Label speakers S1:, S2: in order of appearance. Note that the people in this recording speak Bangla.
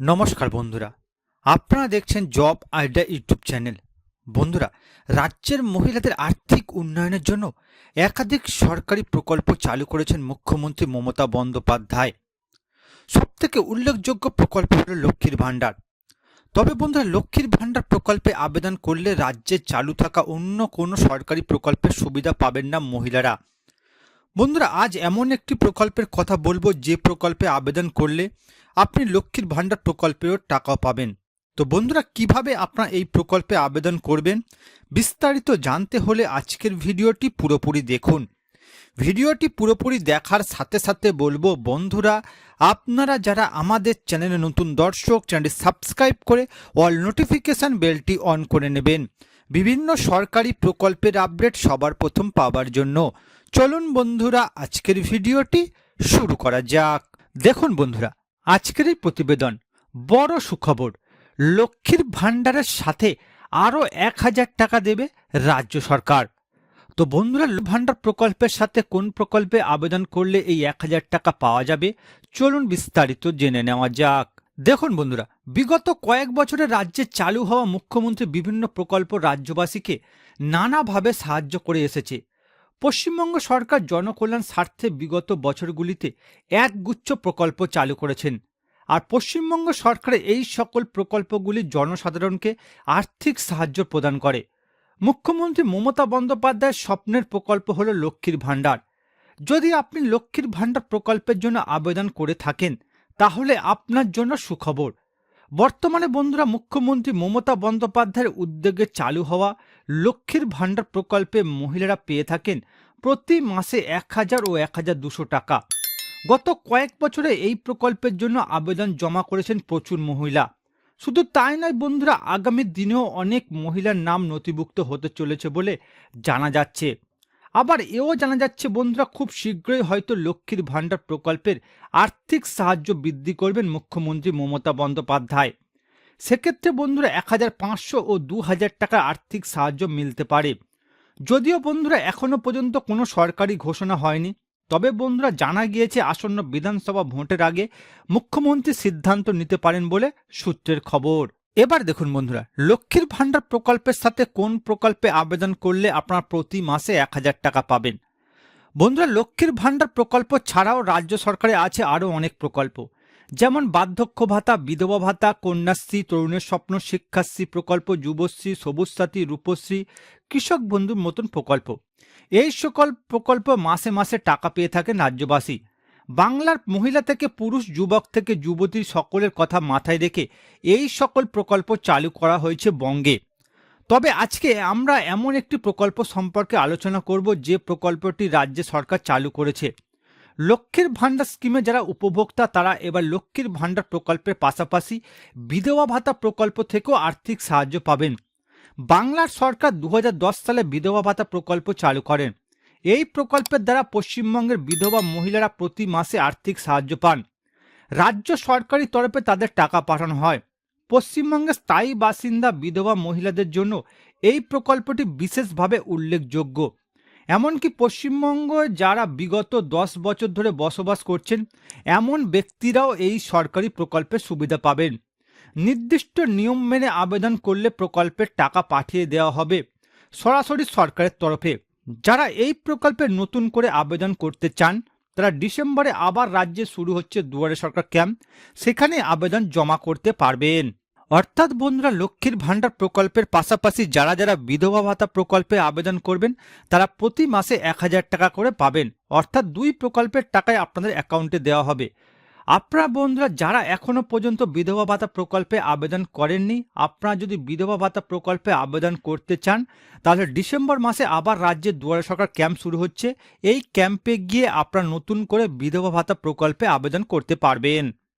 S1: নমস্কার বন্ধুরা। আপনারা দেখছেন জব আইডিয়া ইউটিউব চ্যানেল। বন্ধুরা, রাজ্যের মহিলাদের আর্থিক উন্নয়নের জন্য একাধিক সরকারি প্রকল্প চালু করেছেন মুখ্যমন্ত্রী মমতা বন্দ্যোপাধ্যায়। সবথেকে উল্লেখযোগ্য প্রকল্প হল লক্ষ্মীর ভাণ্ডার। তবে বন্ধুরা, লক্ষ্মীর ভাণ্ডার প্রকল্পে আবেদন করলে রাজ্যে চালু থাকা অন্য কোনো সরকারি প্রকল্পের সুবিধা পাবেন না মহিলারা। বন্ধুরা, আজ এমন একটি প্রকল্পের কথা বলব যে প্রকল্পে আবেদন করলে আপনি লক্ষ্মীর ভাণ্ডার প্রকল্পেও টাকা পাবেন। তো বন্ধুরা, কীভাবে আপনারা এই প্রকল্পে আবেদন করবেন? বিস্তারিত জানতে হলে আজকের ভিডিওটি পুরোপুরি দেখুন। ভিডিওটি পুরোপুরি দেখার সাথে সাথে বলব, বন্ধুরা, আপনারা যারা আমাদের চ্যানেলে নতুন দর্শক, চ্যানেলটি সাবস্ক্রাইব করে অল নোটিফিকেশান বেলটি অন করে নেবেন। বিভিন্ন সরকারি প্রকল্পের আপডেট সবার প্রথম পাওয়ার জন্য। চলুন বন্ধুরা, আজকের ভিডিওটি শুরু করা যাক। দেখুন বন্ধুরা আজকের এই প্রতিবেদন বড় সুখবর। লক্ষ্মীর ভাণ্ডারের সাথে আরও এক হাজার টাকা দেবে রাজ্য সরকার। তো বন্ধুরা ভাণ্ডার প্রকল্পের সাথে কোন প্রকল্পে আবেদন করলে এই এক হাজার টাকা পাওয়া যাবে, চলুন বিস্তারিত জেনে নেওয়া যাক। দেখুন বন্ধুরা, বিগত কয়েক বছরে রাজ্যে চালু হওয়া মুখ্যমন্ত্রী বিভিন্ন প্রকল্প রাজ্যবাসীকে নানাভাবে সাহায্য করে এসেছে। পশ্চিমবঙ্গ সরকার জনকল্যাণ স্বার্থে বিগত বছরগুলিতে একগুচ্ছ প্রকল্প চালু করেছেন। আর পশ্চিমবঙ্গ সরকারের এই সকল প্রকল্পগুলি জনসাধারণকে আর্থিক সাহায্য প্রদান করে। মুখ্যমন্ত্রী মমতা বন্দ্যোপাধ্যায়ের স্বপ্নের প্রকল্প হল লক্ষ্মীর ভাণ্ডার। যদি আপনি লক্ষ্মীর ভাণ্ডার প্রকল্পের জন্য আবেদন করে থাকেন, তাহলে আপনার জন্য সুখবর। বর্তমানে বন্ধুরা, মুখ্যমন্ত্রী মমতা বন্দ্যোপাধ্যায়ের উদ্যোগে চালু হওয়া লক্ষ্মীর ভাণ্ডার প্রকল্পে মহিলারা পেয়ে থাকেন প্রতি মাসে এক হাজার ও এক হাজার দুশো টাকা। গত কয়েক বছরে এই প্রকল্পের জন্য আবেদন জমা করেছেন প্রচুর মহিলা। শুধু তাই নয় বন্ধুরা, আগামী দিনেও অনেক মহিলার নাম নথিভুক্ত হতে চলেছে বলে জানা যাচ্ছে। আবার এও জানা যাচ্ছে বন্ধুরা, খুব শীঘ্রই হয়তো লক্ষ্মীর ভাণ্ডার প্রকল্পের আর্থিক সাহায্য বৃদ্ধি করবেন মুখ্যমন্ত্রী মমতা বন্দ্যোপাধ্যায়। সেক্ষেত্রে বন্ধুরা, এক হাজার পাঁচশো ও দু হাজার টাকার আর্থিক সাহায্য মিলতে পারে। যদিও বন্ধুরা এখনও পর্যন্ত কোনো সরকারি ঘোষণা হয়নি। তবে বন্ধুরা জানা গিয়েছে আসন্ন বিধানসভা ভোটের আগে মুখ্যমন্ত্রী সিদ্ধান্ত নিতে পারেন বলে সূত্রের খবর। এবার দেখুন বন্ধুরা, লক্ষ্মীর ভাণ্ডার প্রকল্পের সাথে কোন প্রকল্পে আবেদন করলে আপনার প্রতি মাসে এক হাজার টাকা পাবেন? বন্ধুরা, লক্ষ্মীর ভাণ্ডার প্রকল্প ছাড়াও রাজ্য সরকারে আছে আরও অনেক প্রকল্প। যেমন বার্ধক্য ভাতা, বিধবা ভাতা, কন্যাশ্রী, তরুণের স্বপ্ন, শিক্ষাশ্রী প্রকল্প, যুবশ্রী, সবুজ সাথী, রূপশ্রী, কৃষক বন্ধুর মতন প্রকল্প। এই সকল প্রকল্প মাসে মাসে টাকা পেয়ে থাকেন রাজ্যবাসী। বাংলার মহিলা থেকে পুরুষ, যুবক থেকে যুবতী সকলের কথা মাথায় রেখে এই সকল প্রকল্প চালু করা হয়েছে বঙ্গে। তবে আজকে আমরা এমন একটি প্রকল্প সম্পর্কে আলোচনা করব যে প্রকল্পটি রাজ্য সরকার চালু করেছে। লক্ষ্মীর ভাণ্ডার স্কিমে যারা উপভোক্তা, তারা এবার লক্ষ্মীর ভাণ্ডার প্রকল্পের পাশাপাশি বিধবা ভাতা প্রকল্প থেকেও আর্থিক সাহায্য পাবেন। বাংলার সরকার দু হাজার দশ সালে বিধবা ভাতা প্রকল্প চালু করেন। এই প্রকল্পের দ্বারা পশ্চিমবঙ্গের বিধবা মহিলারা প্রতি মাসে আর্থিক সাহায্য পান। রাজ্য সরকারি তরফে তাদের টাকা পাঠানো হয়। পশ্চিমবঙ্গের স্থায়ী বাসিন্দা বিধবা মহিলাদের জন্য এই প্রকল্পটি বিশেষভাবে উল্লেখযোগ্য। এমনকি পশ্চিমবঙ্গ যারা বিগত দশ বছর ধরে বসবাস করছেন, এমন ব্যক্তিরাও এই সরকারি প্রকল্পের সুবিধা পাবেন। নির্দিষ্ট নিয়ম মেনে আবেদন করলে প্রকল্পের টাকা পাঠিয়ে দেওয়া হবে সরাসরি সরকারের তরফে। যারা এই প্রকল্পে নতুন করে আবেদন করতে চান, তারা ডিসেম্বরে আবার রাজ্যে শুরু হচ্ছে দুয়ারে সরকার ক্যাম্প। সেখানে আবেদন জমা করতে পারবেন। অর্থাৎ বন্ধুরা, লক্ষ্মীর ভাণ্ডার প্রকল্পের পাশাপাশি যারা যারা বিধবা ভাতা প্রকল্পে আবেদন করবেন, তারা প্রতি মাসে এক হাজার টাকা করে পাবেন। অর্থাৎ দুই প্রকল্পের টাকায় আপনাদের অ্যাকাউন্টে দেওয়া হবে। আপনারা বন্ধুরা যারা এখনও পর্যন্ত বিধবা ভাতা প্রকল্পে আবেদন করেননি, আপনারা যদি বিধবা ভাতা প্রকল্পে আবেদন করতে চান, তাহলে ডিসেম্বর মাসে আবার রাজ্যের দুয়ারে সরকার ক্যাম্প শুরু হচ্ছে। এই ক্যাম্পে গিয়ে আপনারা নতুন করে বিধবা ভাতা প্রকল্পে আবেদন করতে পারবেন।